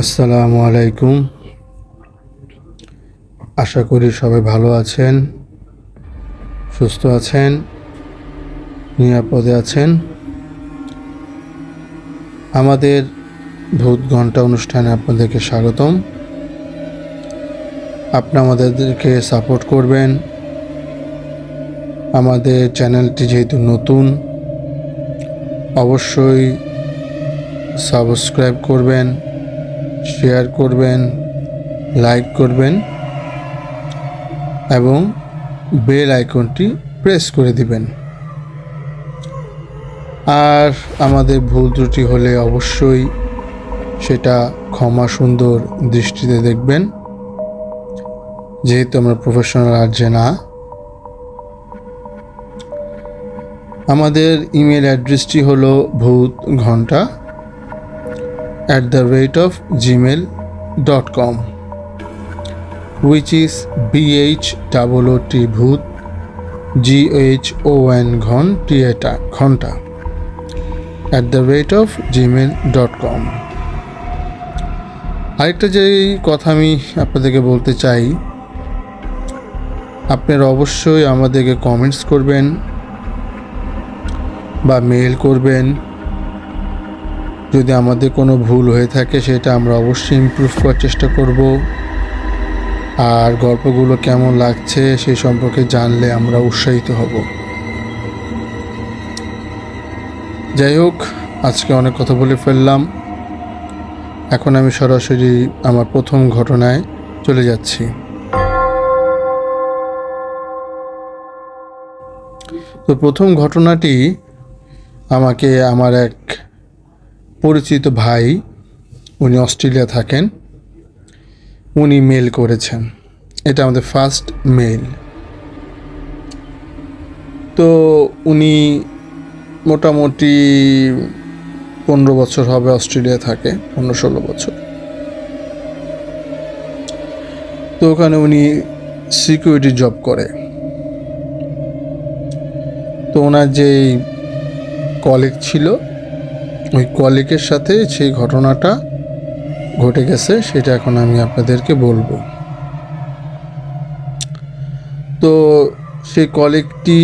আসসালামু আলাইকুম। আশা করি সবাই ভালো আছেন, সুস্থ আছেন, নিরাপদে আছেন। আমাদের ভূত ঘণ্টা অনুষ্ঠানে আপনাদেরকে স্বাগতম। আপনি আমাদেরকে সাপোর্ট করবেন। আমাদের চ্যানেলটি যেহেতু নতুন, অবশ্যই সাবস্ক্রাইব করবেন। শেয়ার করবেন লাইক করবেন এবং বেল আইকনটি প্রেস করে দিবেন। আর আমাদের ভুল ত্রুটি হলে অবশ্যই সেটা ক্ষমা সুন্দর দৃষ্টিতে দেখবেন। যেহেতু আমরা প্রফেশনাল আর্জে না। আমাদের ইমেল অ্যাড্রেসটি হলো ভূত ঘণ্টা at the rate of gmail.com which is bh ভূত জি এইচ ও এন ঘন টিয়েটা ঘণ্টা at the rate of Gmail dot com আরেকটা যে কথা আমি আপনাদেরকে বলতে চাই, আপনারা অবশ্যই আমাদেরকে কমেন্টস করবেন বা মেল করবেন। যদি আমাদের কোনো ভুল হয়ে থাকে, সেটা আমরা অবশ্যই ইমপ্রুভ করার চেষ্টা করব। আর গল্পগুলো কেমন লাগছে সেই সম্পর্কে জানলে আমরা উৎসাহিত হব। যাই হোক, আজকে অনেক কথা বলে ফেললাম। এখন আমি সরাসরি আমার প্রথম ঘটনায় চলে যাচ্ছি। তো প্রথম ঘটনাটি আমাকে, আমার এক পরিচিত ভাই উনি অস্ট্রেলিয়া থাকেন, উনি মেল করেছেন। এটা আমাদের ফার্স্ট মেল তো উনি মোটামুটি পনেরো বছর হবে অস্ট্রেলিয়া থাকে, পনেরো ষোলো বছর। তো ওখানে উনি সিকিউরিটি জব করে। তো ওনার যেই কলিগ ছিল ওই কলিকের সাথে সেই ঘটনাটা ঘটে গেছে, সেটা এখন আমি আপনাদেরকে বলব। তো সেই কলিগটি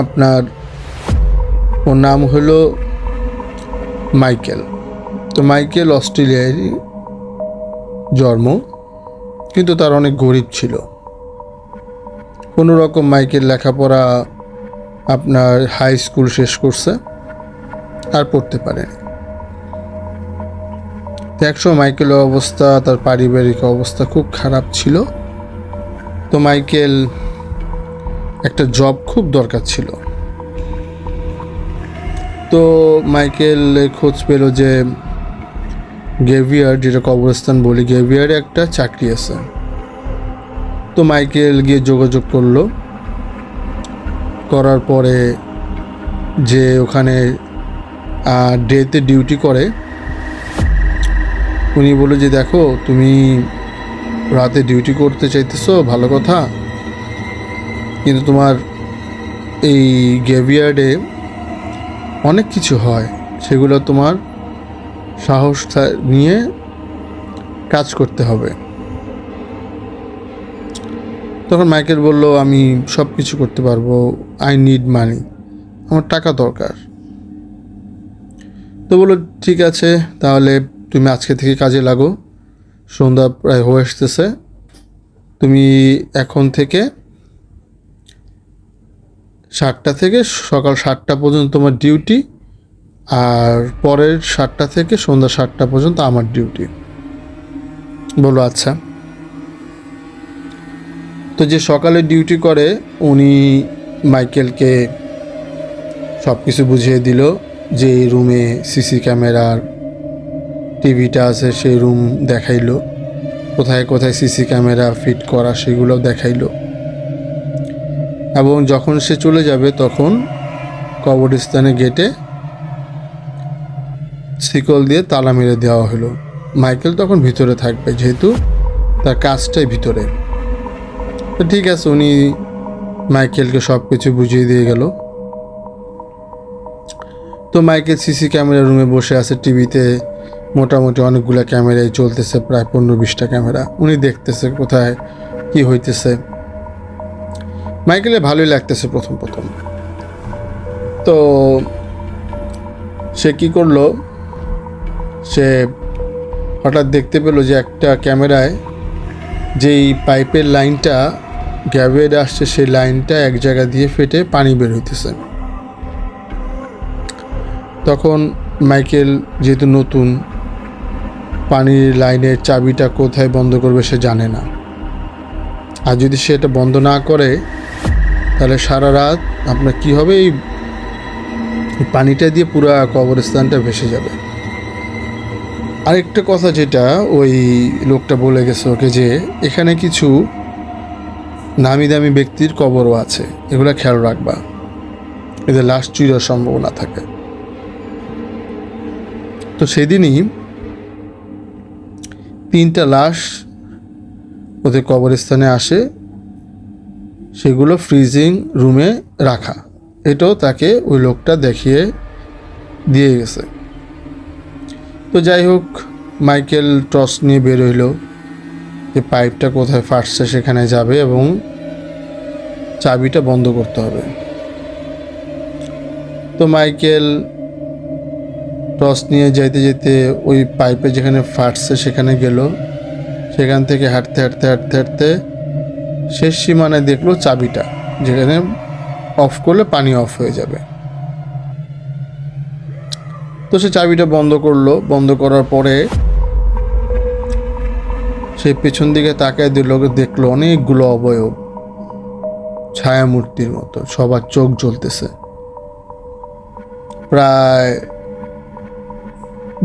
আপনার, ওর নাম হলো মাইকেল। তো মাইকেল অস্ট্রেলিয়ারই জন্ম, কিন্তু তার অনেক গরিব ছিল। কোনো রকম মাইকেল লেখাপড়া আপনার হাই স্কুল শেষ করছে, আর পড়তে পারেনি। একসময় মাইকেলের অবস্থা, তার পারিবারিক অবস্থা খুব খারাপ ছিল। তো মাইকেল একটা জব খুব দরকার ছিল। তো মাইকেল খোঁজ পেল যে গেভিয়ার, যেটা কবরস্থান বলি, গেভিয়ারে একটা চাকরি আছে। তো মাইকেল গিয়ে যোগাযোগ করল। করার পরে যে ওখানে ডেতে ডিউটি করে উনি বলল যে, দেখো, তুমি রাতে ডিউটি করতে চাইতেছো, ভালো কথা। কিন্তু তোমার এই গেভিয়ার্ডে অনেক কিছু হয়। সেগুলো তোমার সাহস নিয়ে কাজ করতে হবে। তখন মাইকেল বলল, আমি সব কিছু করতে পারব। আই নিড মানি আমার টাকা দরকার। তো বলল, ঠিক আছে, তাহলে তুমি আজকে থেকে কাজে লাগো। সন্ধ্যা প্রায় হয়ে আসতেছে। তুমি এখন থেকে সাতটা থেকে সকাল সাতটা পর্যন্ত তোমার ডিউটি আর পরের সাতটা থেকে সন্ধ্যা সাতটা পর্যন্ত আমার ডিউটি বলো আচ্ছা। তো যে সকালে ডিউটি করে, উনি মাইকেলকে সব কিছু বুঝিয়ে দিল যে এই রুমে সিসি ক্যামেরার টিভিটা আছে, সেই রুম দেখাইলো। কোথায় কোথায় সিসি ক্যামেরা ফিট করা সেগুলো দেখাইলো। এবং যখন সে চলে যাবে, তখন কবরস্থানে গেটে শিকল দিয়ে তালা মেরে দেওয়া হলো। মাইকেল তখন ভিতরে থাকবে, যেহেতু তার কাজটাই ভিতরে। তো ঠিক আছে, উনি মাইকেলকে সব কিছু বুঝিয়ে দিয়ে গেল। তো মাইকেল সিসি ক্যামেরা রুমে বসে আছে, টিভিতে মোটামুটি অনেকগুলো ক্যামেরাই চলতেছে, প্রায় পনেরো বিশটা ক্যামেরা। উনি দেখতেছে কোথায়, কি হইতেছে। মাইকেলে ভালোই লাগতেছে প্রথম প্রথম। তো সে কি করল? সে হঠাৎ দেখতে পেল যে একটা ক্যামেরায় যেই পাইপের লাইনটা গ্যাবের আসছে সেই লাইনটা এক জায়গা দিয়ে ফেটে পানি বের হইতেছে। তখন মাইকেল যেহেতু নতুন পানির লাইনের চাবিটা কোথায় বন্ধ করবে সে জানে না। আর যদি সে এটা বন্ধ না করে, তাহলে সারা রাত আপনার কি হবে? এই পানিটা দিয়ে পুরো কবরস্থানটা ভেসে যাবে। আরেকটা কথা যেটা ওই লোকটা বলে গেছে ওকে যে, এখানে কিছু নামি দামি ব্যক্তির কবরও আছে, এগুলো খেয়াল রাখবা। এদের লাশ চুরির সম্ভাবনা থাকে। তো সেদিনই তিনটা লাশ ওদের কবরস্থানে আসে, সেগুলো ফ্রিজিং রুমে রাখা। এটাও তাকে ওই লোকটা দেখিয়ে দিয়ে গেছে। তো যাই হোক, মাইকেল টস নিয়ে বের হইল যে পাইপটা কোথায় ফাটছে সেখানে যাবে এবং চাবিটা বন্ধ করতে হবে। তো মাইকেল টস নিয়ে যেতে যেতে ওই পাইপে যেখানে ফাটছে সেখানে গেল। সেখান থেকে হাঁটতে হাঁটতে হাঁটতে হাঁটতে শেষ সীমানায় দেখল চাবিটা, যেখানে অফ করলে পানি অফ হয়ে যাবে। তো সে চাবিটা বন্ধ করল। বন্ধ করার পরে সে পেছন দিকে তাকায় দিল দেখল অনেকগুলো অবয়ব, ছায়ামূর্তির মতো, সবার চোখ জ্বলতেছে। প্রায়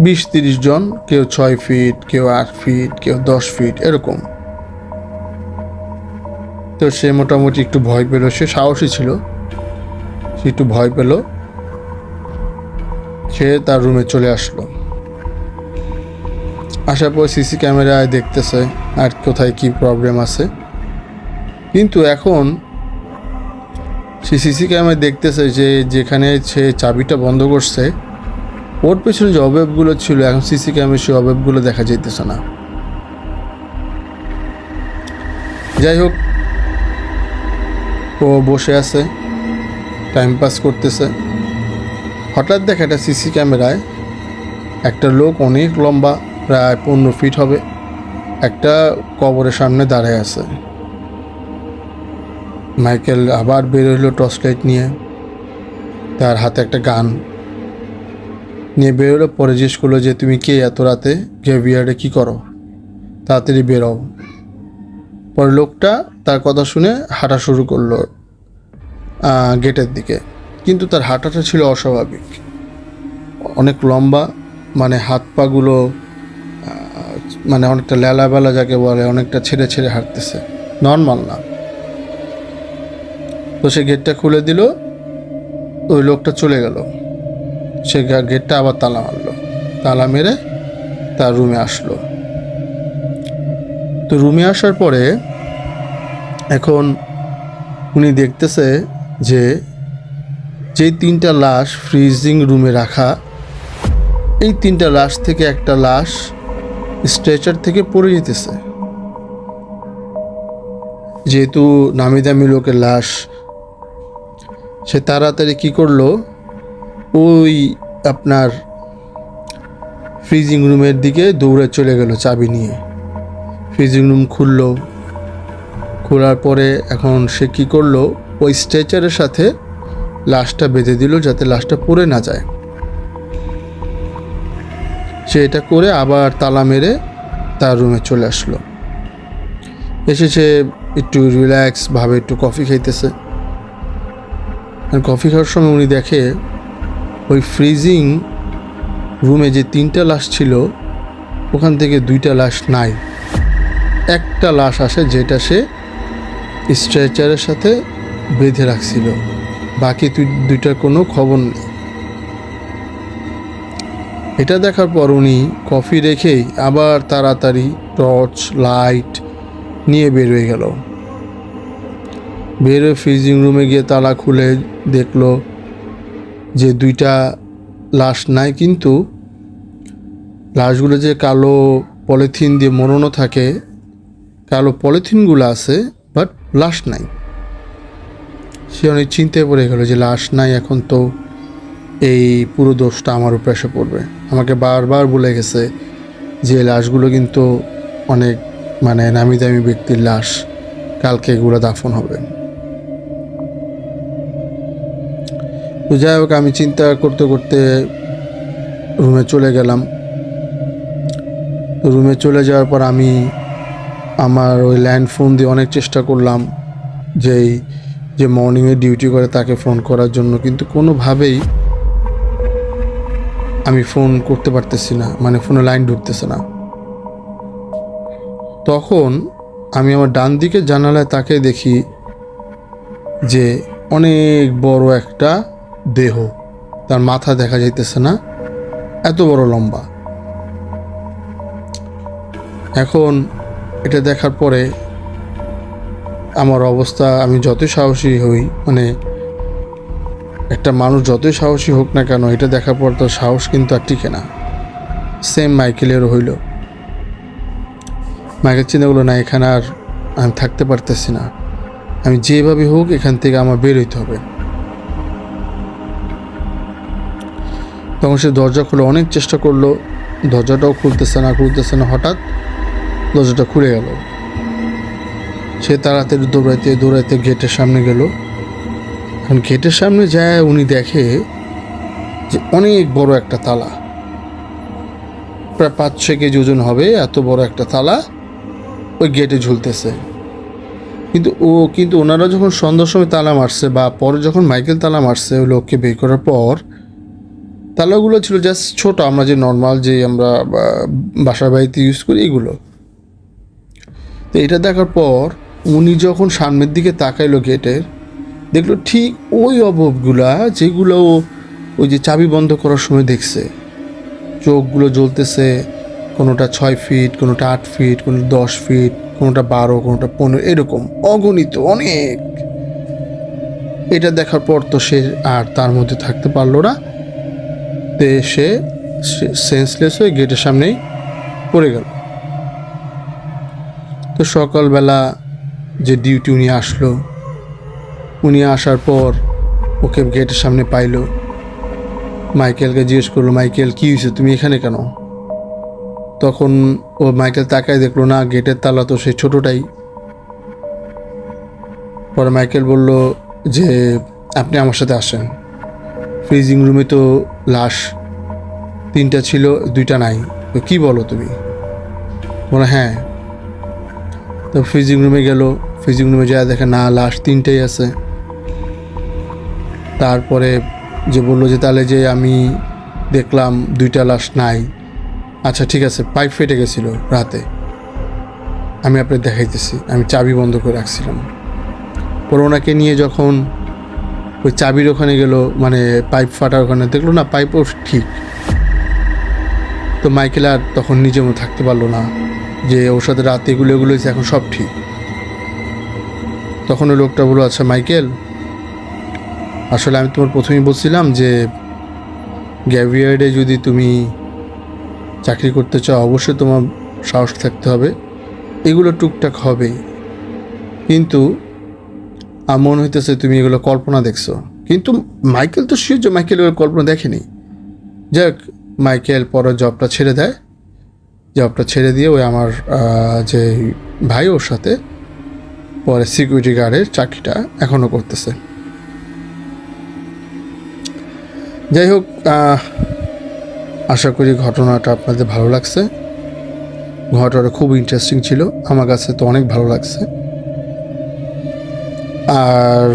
বিশ তিরিশ জন, কেউ ছয় ফিট, কেউ আট ফিট, কেউ দশ ফিট, এরকম। তো সে মোটামুটি একটু ভয় পেল, সে সাহসী ছিল। সে একটু ভয় পেল। সে তার রুমে চলে আসলো। আসার পর সিসি ক্যামেরায় দেখতেছে আর কোথায় কি প্রবলেম আছে। কিন্তু এখন সে সিসি ক্যামেরায় দেখতেছে যে যেখানে সে চাবিটা বন্ধ করছে ওর পেছনে যে অবয়বগুলো ছিল, এখন সিসি ক্যামেরা সেই অবয়বগুলো দেখা যাইতেছে না। যাই হোক, ও বসে আছে টাইম পাস করতেছে। হঠাৎ দেখে একটা সিসি ক্যামেরায় একটা লোক অনেক লম্বা, প্রায় পনেরো ফিট হবে, একটা কবরের সামনে দাঁড়ায় আছে। মাইকেল আবার বের হইল টর্চ লাইট নিয়ে, তার হাতে একটা গান। নিয়ে বেরোলো পরে জিজ্ঞেস করল যে, তুমি কে এত রাতে? গ্রেভিয়ার্ডে কী করো? তাড়াতাড়ি বেরো। পরে লোকটা তার কথা শুনে হাঁটা শুরু করল গেটের দিকে। কিন্তু তার হাঁটাটা ছিল অস্বাভাবিক। অনেক লম্বা মানে হাত পাগুলো মানে অনেকটা লেলাবেলা যাকে বলে, অনেকটা ছেড়ে ছেড়ে হাঁটতেছে। নর্মাল না। তো সে গেটটা খুলে দিল, ওই লোকটা চলে গেল। সে গেটটা আবার তালা মারলো। তালা মেরে তার রুমে আসলো। তো রুমে আসার পরে এখন উনি দেখতেছে যে যেই তিনটা লাশ ফ্রিজিং রুমে রাখা, এই তিনটা লাশ থেকে একটা লাশ স্ট্রেচার থেকে পড়ে যেতেছে যেহেতু নামি দামি লোকের লাশ, সে তাড়াতাড়ি কী করল? ওই আপনার ফ্রিজিং রুমের দিকে দৌড়ে চলে গেল চাবি নিয়ে। ফ্রিজিং রুম খুললো। খোলার পরে এখন সে কী করল? ওই স্ট্রেচারের সাথে লাশটা বেঁধে দিল যাতে লাশটা পড়ে না যায়। সে এটা করে আবার তালা মেরে তার রুমে চলে আসলো। এসে সে একটু রিল্যাক্সভাবে একটু কফি খাইতেছে। আর কফি খাওয়ার সময় উনি দেখে ওই ফ্রিজিং রুমে যে তিনটা লাশ ছিল, ওখান থেকে দুইটা লাশ নাই। একটা লাশ আসে যেটা সে স্ট্রেচারের সাথে বেঁধে রাখছিল। বাকি দুই- দুইটার কোনো খবর নেই। এটা দেখার পর উনি কফি রেখেই আবার তাড়াতাড়ি টর্চ লাইট নিয়ে বের হয়ে গেল। বের হয়ে ফ্রিজিং রুমে গিয়ে তালা খুলে দেখল যে দুইটা লাশ নাই, কিন্তু লাশগুলো যে কালো পলিথিন দিয়ে মোড়ানো থাকে, কালো পলিথিনগুলো আছে বাট লাশ নাই। সে অনেক চিন্তায় পড়ে গেল যে লাশ নাই, এখন তো এই পুরো দোষটা আমার উপরে এসে পড়বে। আমাকে বারবার বলে গেছে যে লাশগুলো কিন্তু অনেক মানে নামি দামি ব্যক্তির লাশ, কালকে এগুলো দাফন হবে। তো যাই হোক, আমি চিন্তা করতে করতে রুমে চলে গেলাম। রুমে চলে যাওয়ার পর আমি আমার ওই ল্যান্ড ফোন দিয়ে অনেক চেষ্টা করলাম যে এই যে মর্নিংয়ে ডিউটি করে তাকে ফোন করার জন্য, কিন্তু কোনোভাবেই আমি ফোন করতে পারতেছি না মানে ফোনে লাইন ঢুকতেছে না। তখন আমি আমার ডান দিকে জানালায় তাকে দেখি যে অনেক বড় একটা দেহ। তার মাথা দেখা যাইতেছে না। এত বড় লম্বা। এখন এটা দেখার পরে আমার অবস্থা, আমি যতই সাহসী হই মানে একটা মানুষ যতই সাহসী হোক না কেন, এটা দেখার পর তো সাহস কিন্তু আর টিকে না। সেম মাইকেলেরও হইল। মাইকেল চিন্তা করল না, এখানে আর আমি থাকতে পারতেছি না। আমি যেভাবে হোক এখান থেকে আমার বের হইতে হবে। তখন সে দরজা খুলে অনেক চেষ্টা করল। দরজাটাও খুলতেছে না খুলতেছে না। হঠাৎ দরজাটা খুলে গেল। সে তাড়াতাড়ি দৌড়াইতে দৌড়াইতে গেটের সামনে গেল। এখন গেটের সামনে যায়, উনি দেখে যে অনেক বড় একটা তালা। প্রায় পাঁচ, ছয় কেজি ওজন হবে, এত বড় একটা তালা ওই গেটে ঝুলতেছে। কিন্তু ও, কিন্তু ওনারা যখন সন্ধ্যার সময় তালা মারছে বা পরে যখন মাইকেল তালা মারছে ওই লোককে বের করার পর তালাগুলো ছিল জাস্ট ছোট, আমরা যে নর্মাল যে আমরা বাসার বাড়িতে ইউজ করি এগুলো। তো এটা দেখার পর উনি যখন সামনের দিকে তাকাইলো গেটের দেখল ঠিক ওই অভাবগুলা যেগুলো ওই যে চাবি বন্ধ করার সময় দেখছে। চোখগুলো জ্বলতেছে, কোনোটা ছয় ফিট কোনোটা আট ফিট কোনো দশ ফিট কোনোটা বারো, কোনোটা পনেরো, এরকম অগণিত, অনেক। এটা দেখার পর তো সে আর তার মধ্যে থাকতে পারল না। তে সে সেন্সলেস হয়ে গেটের সামনেই পড়ে গেল। তো সকালবেলা যে ডিউটি উনি আসলো, উনি আসার পর ওকে গেটের সামনে পাইলো। মাইকেলকে জিজ্ঞেস করল, মাইকেল, কী হয়েছে? তুমি এখানে কেন? তখন ও মাইকেল তাকায় দেখল, না গেটের তালা তো সেই ছোটোটাই। পরে মাইকেল বলল যে, আপনি আমার সাথে আসেন। ফ্রিজিং রুমে তো লাশ। তিনটা ছিল, দুইটা নাই। তো কী বলো তুমি? বলে হ্যাঁ। তো ফ্রিজিং রুমে গেল, ফ্রিজিং রুমে যা দেখে না, লাশ তিনটেই আছে। তারপরে যে বলল যে, তাহলে যে আমি দেখলাম দুইটা লাশ নাই। আচ্ছা ঠিক আছে, পাইপ ফেটে গেছিল রাতে। আমি আপনার দেখাইতেছি, আমি চাবি বন্ধ করে রাখছিলাম। পরে ওনাকে নিয়ে যখন ওই চাবির ওখানে গেল মানে পাইপ ফাটার ওখানে। দেখল না পাইপও ঠিক। তো মাইকেল আর তখন মতো থাকতে পারল না যে ওর সাথে রাতে এগুলো এগুলো এখন সব ঠিক। তখন ওই লোকটা বলল আচ্ছা মাইকেল, আসলে আমি তোমার প্রথমেই বলছিলাম যে গ্যাভিয়ার্ডে যদি তুমি চাকরি করতে চাও, অবশ্যই তোমার সাহস থাকতে হবে। এগুলো টুকটাক হবে। কিন্তু আমার মনে হইতেছে তুমি এগুলো কল্পনা দেখছ। কিন্তু মাইকেল তো শিওর যে মাইকেল এগুলো কল্পনা দেখেনি। যাক মাইকেল পরে জবটা ছেড়ে দেয়। জবটা ছেড়ে দিয়ে ওই আমার যে ভাই ওর সাথে পরে সিকিউরিটি গার্ডের চাকরিটা এখনও করতেছে। যাই হোক আশা করি ঘটনাটা আপনাদের ভালো লাগছে। ঘটনাটা খুব ইন্টারেস্টিং ছিল। আমার কাছে তো অনেক ভালো লাগছে। আর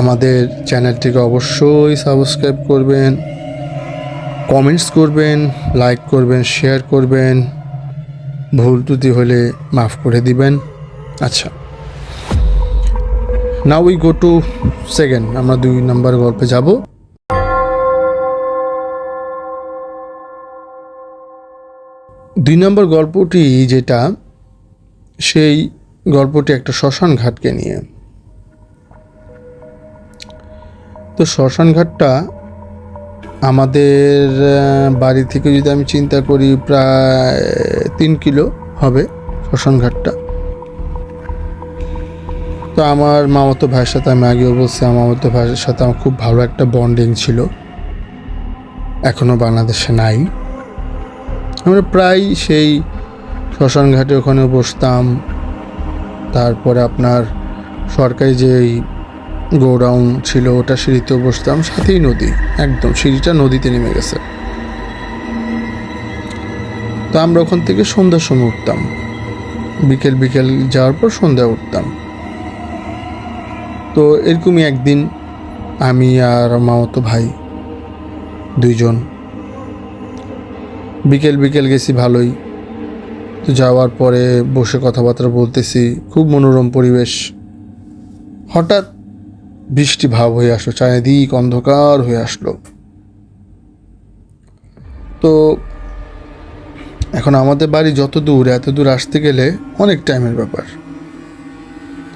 আমাদের চ্যানেলটিকে অবশ্যই সাবস্ক্রাইব করবেন, কমেন্টস করবেন, লাইক করবেন, শেয়ার করবেন, ভুল ত্রুটি হলে মাফ করে দিবেন। আচ্ছা now we go to second আমরা দুই নম্বর গল্পে যাব। দুই নম্বর গল্পটি যেটা, সেই গল্পটি একটা শ্মশান ঘাটকে নিয়ে। তো শ্মশান ঘাটটা আমাদের বাড়ি থেকে যদি আমি চিন্তা করি প্রায় তিন কিলো হবে শ্মশানঘাটটা। তো আমার মামাতো ভাইয়ের সাথে আমি আগেও বলছি আমার মামাতো ভাইয়ের সাথে আমার খুব ভালো একটা বন্ডিং ছিল। এখনও বাংলাদেশে নাই। আমরা প্রায় সেই শ্মশান ঘাটে ওখানে বসতাম। তারপরে আপনার সরকারি যেই গোডাউন ছিল, ওটা সিঁড়িতেও বসতাম, সাথেই নদী, একদম সিঁড়িটা নদীতে নেমে গেছে। তো আমরা ওখান থেকে সন্ধ্যার সময় উঠতাম। বিকেল বিকেল যাওয়ার পর সন্ধ্যা উঠতাম। তো এরকমই একদিন আমি আর মামাতো ভাই দুইজন বিকেল বিকেল গেছি ভালোই। তো যাওয়ার পরে বসে কথাবার্তা বলতেছি, খুব মনোরম পরিবেশ। হঠাৎ বৃষ্টি ভাব হয়ে আসলো, চারিদিক অন্ধকার হয়ে আসলো। তো এখন আমাদের বাড়ি যত দূর, এত দূর আসতে গেলে অনেক টাইমের ব্যাপার।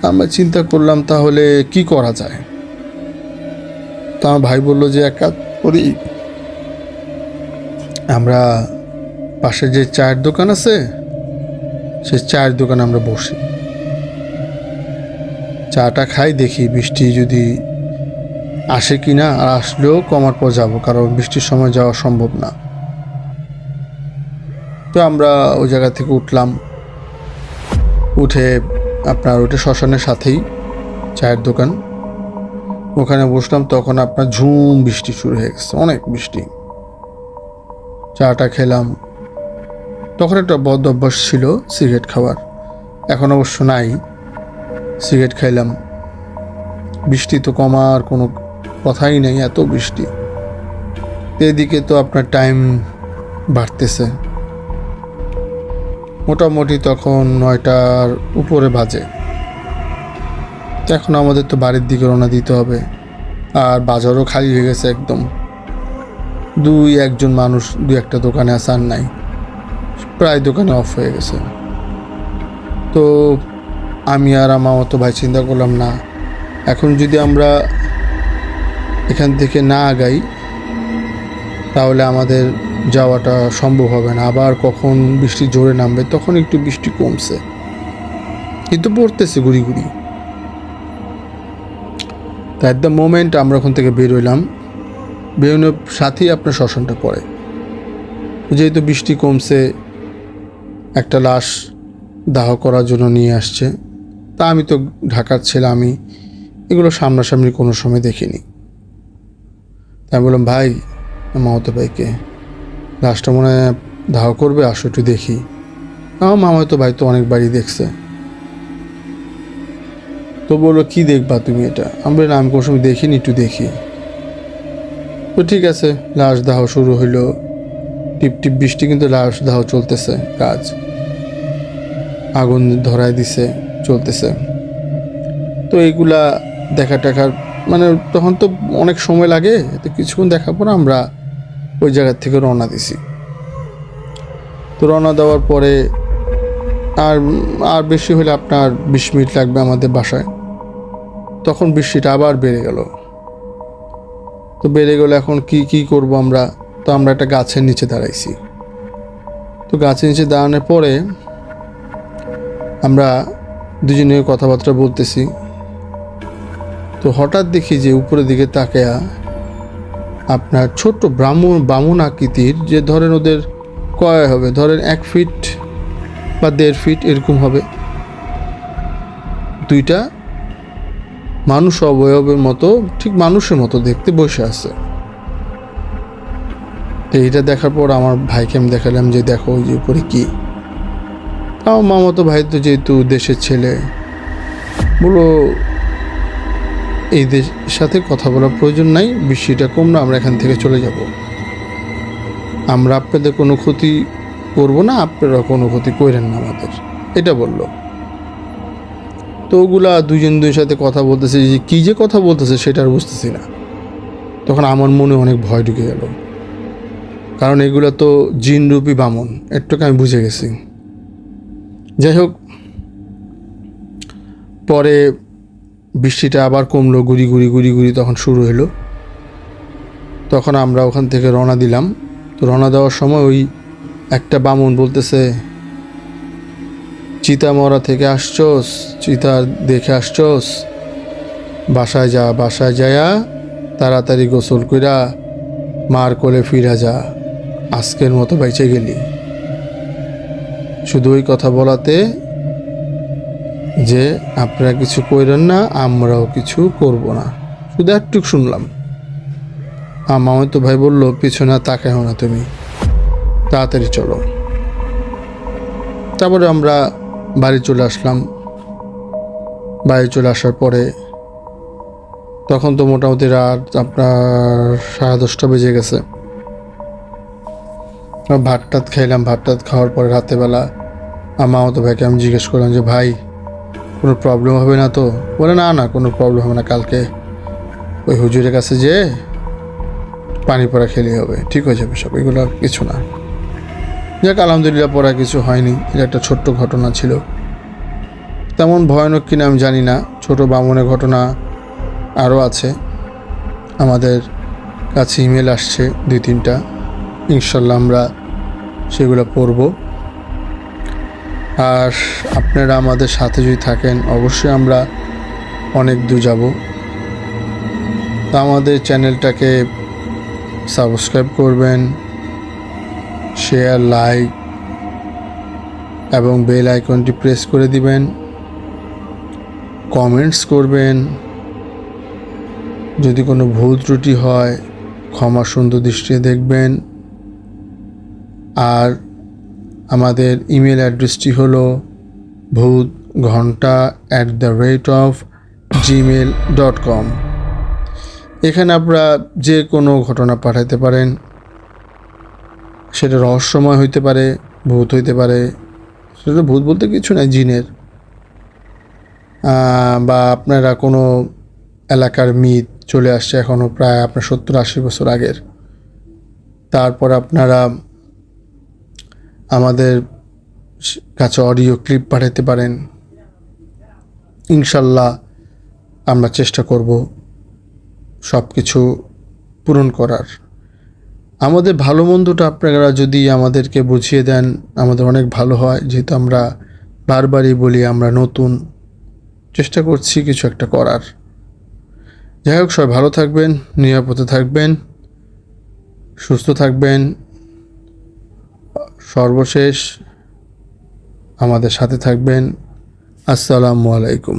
আমরা চিন্তা করলাম তাহলে কি করা যায়? তো আমার ভাই বলল যে, এক কাজ করি। আমরা পাশে যে চায়ের দোকান আছে, সেই চায়ের দোকানে আমরা বসি। চাটা খাই, দেখি বৃষ্টি যদি আসে কি না, আর আসলেও কমার পর যাব, কারণ বৃষ্টির সময় যাওয়া সম্ভব না। তো আমরা ওই জায়গা থেকে উঠলাম। উঠে আপনার ওটা শ্মশানের সাথেই, চায়ের দোকান। ওখানে বসলাম, তখন আপনার ঝুম বৃষ্টি শুরু হয়ে গেছে, অনেক বৃষ্টি। চাটা খেলাম। তখন একটা বদ অভ্যাস ছিল, সিগারেট খাওয়ার। এখন অবশ্য নাই। সিগারেট খাইলাম। বৃষ্টি তো কমার কোনো কথাই নেই, এত বৃষ্টি। এদিকে তো আপনার টাইম বাড়তেছে। মোটামুটি তখন নয়টার উপরে বাজে। এখন আমাদের তো বাড়ির দিকে রওনা দিতে হবে, আর বাজারও খালি হয়ে গেছে একদম। দুই একজন মানুষ দু একটা দোকানে আসার নাই। প্রায় দোকানে অফ হয়ে গেছে। তো আমি আর আমার মতো ভাই চিন্তা করলাম না। এখন যদি আমরা এখান থেকে না আগাই, তাহলে আমাদের যাওয়াটা সম্ভব হবে না। আবার কখন বৃষ্টি জোরে নামবে, তখন একটু বৃষ্টি কমছে। কিন্তু পড়তেছে গুড়ি গুড়ি। তো অ্যাট দ্য মোমেন্ট আমরা ওখান থেকে বেরোইলাম বেরোনোর সাথেই আপনার শ্মশানটা পড়ে। যেহেতু বৃষ্টি কমছে, একটা লাশ দাহ করার জন্য নিয়ে আসছে। তা আমি তো ঢাকার ছেলে, আমি এগুলো সামনাসামনি কোনো সময় দেখিনি। আমি বললাম, ভাই, মামাতো ভাইকে লাশটা মনে হয় দাহ করবে, আসো একটু দেখি। আমার মামাতো ভাই তো অনেকবারই দেখছে। তো বলল, কি দেখবা তুমি এটা? আমি বললাম, আমি কোনো সময় দেখিনি, একটু দেখি। তো ঠিক আছে, লাশ দাহ শুরু হইল। টিপ টিপ বৃষ্টি কিন্তু লাশ দাহ চলতেছে, কাজ। আগুন ধরায় দিছে। চলতেছে। তো এইগুলা দেখা টাকার মানে তখন তো অনেক সময় লাগে তো কিছুক্ষণ দেখার পর আমরা ওই জায়গার থেকে রওনা দিছি। তো রওনা দেওয়ার পরে আর আর বেশি হলে আপনার বিশ মিনিট লাগবে আমাদের বাসায়। তখন বৃষ্টিটা আবার বেড়ে গেল। তো বেড়ে গেলে এখন কি কি করব আমরা? তো আমরা একটা গাছের নিচে দাঁড়াইছি। তো গাছের নিচে দাঁড়ানোর পরে আমরা দুজনে কথাবার্তা বলতেছি। তো হঠাৎ দেখি যে উপরের দিকে তাকায়া আপনার ছোট্ট ব্রাহ্মণ বামুন আকৃতির যে ধরেন ওদের কয় হবে, ধরেন এক ফিট বা দেড় ফিট এরকম হবে। দুইটা মানুষ অবয়বের মতো, ঠিক মানুষের মতো দেখতে বসে আছে। তো এইটা দেখার পর আমার ভাইকে আমি দেখালাম যে দেখো ওই যে উপরে কি। আমার মামাতো ভাই তো যেহেতু দেশের ছেলে। বলো, এই দেশ সাথে কথা বলার প্রয়োজন নাই, বৃষ্টিটা কম না, আমরা এখান থেকে চলে যাব। আমরা আপনাদের কোনো ক্ষতি করব না, আপনারা কোনো ক্ষতি করেন না আমাদের। এটা বলল। তো ওগুলা দুজন দুই সাথে কথা বলতেছে যে কী যে কথা বলতেছে সেটা আর বুঝতেছি না। তখন আমার মনে অনেক ভয় ঢুকে গেল। কারণ এগুলো তো জিনরূপী বামন একটুকে আমি বুঝে গেছি। যাই হোক, পরে বৃষ্টিটা আবার কমলো, গুড়ি গুড়ি গুড়ি গুড়ি তখন শুরু হলো। তখন আমরা ওখান থেকে রওনা দিলাম। তো রওনা দেওয়ার সময় ওই একটা বামুন বলতেছে, চিতা মরা থেকে আসছোস? চিতা দেখে আসছোস? বাসায় যা, বাসায় যায়া, তাড়াতাড়ি গোসল কইরা মার কোলে ফিরা যা। আজকের মতো বেঁচে গেলি। শুধু ওই কথা বলাতে যে আপনারা কিছু কইরেন না, আমরাও কিছু করব না। শুধু একটুক শুনলাম। আমার তো ভাই বলল, পিছনে তাকাও না তুমি। তাড়াতাড়ি চলো। তারপরে আমরা বাড়ি চলে আসলাম। বাড়ি চলে আসার পরে তখন তো মোটামুটি রাত আপনার সাড়ে দশটা বেজে গেছে। ভাত টাত খাইলাম ভাত টাত খাওয়ার পরে রাতেবেলা আমার তো ভাইকে আমি জিজ্ঞেস করলাম যে, ভাই, কোনো প্রবলেম হবে না তো? বলে, না না, কোনো প্রবলেম হবে না কালকে। ওই হুজুরের কাছে যে পানি পড়া খেলে হবে, ঠিক হয়ে যাবে সব, এগুলো কিছু না। যাক, আলহামদুলিল্লাহ পড়া কিছু হয়নি, এটা একটা ছোট্ট ঘটনা ছিল। তেমন ভয়ানক কিনা আমি জানি না, ছোট বামনের ঘটনা আরও আছে। আমাদের কাছে ইমেল আসছে দুই তিনটা। ইনশাল্লাহ আমরা সেগুলো পড়ব। আর আপনারা আমাদের সাথে যদি থাকেন, অবশ্যই আমরা অনেক দূর যাব। তো আমাদের চ্যানেলটাকে সাবস্ক্রাইব করবেন, শেয়ার, লাইক এবং বেল আইকনটি প্রেস করে দিবেন, কমেন্টস করবেন। যদি কোনো ভুল ত্রুটি হয়, ক্ষমা সুন্দর দৃষ্টিতে দেখবেন। আর আমাদের ইমেল অ্যাড্রেসটি হলো ভূত ঘণ্টা at the rate of Gmail dot com এখানে আপনারা যে কোনো ঘটনা পাঠাতে পারেন। সেটা রহস্যময় হইতে পারে, ভূত হইতে পারে, সেটা তো ভূত বলতে কিছু নাই, জিনের। বা আপনারা কোনো এলাকার মিথ চলে আসছে এখনও প্রায় আপনার সত্তর আশি বছর আগের। তারপর আপনারা আমাদের কাছে অডিও ক্লিপ পাঠাতে পারেন। ইনশাল্লাহ আমরা চেষ্টা করব সব কিছু পূরণ করার। আমাদের ভালো মন্দটা আপনারা যদি আমাদেরকে বুঝিয়ে দেন, আমাদের অনেক ভালো হয়। যেহেতু আমরা বারবারই বলি আমরা নতুন, চেষ্টা করছি কিছু একটা করার। যাই হোক, সবাই ভালো থাকবেন, নিরাপদে থাকবেন, সুস্থ থাকবেন। সর্বশেষ আমাদের সাথে থাকবেন। আসসালামু আলাইকুম।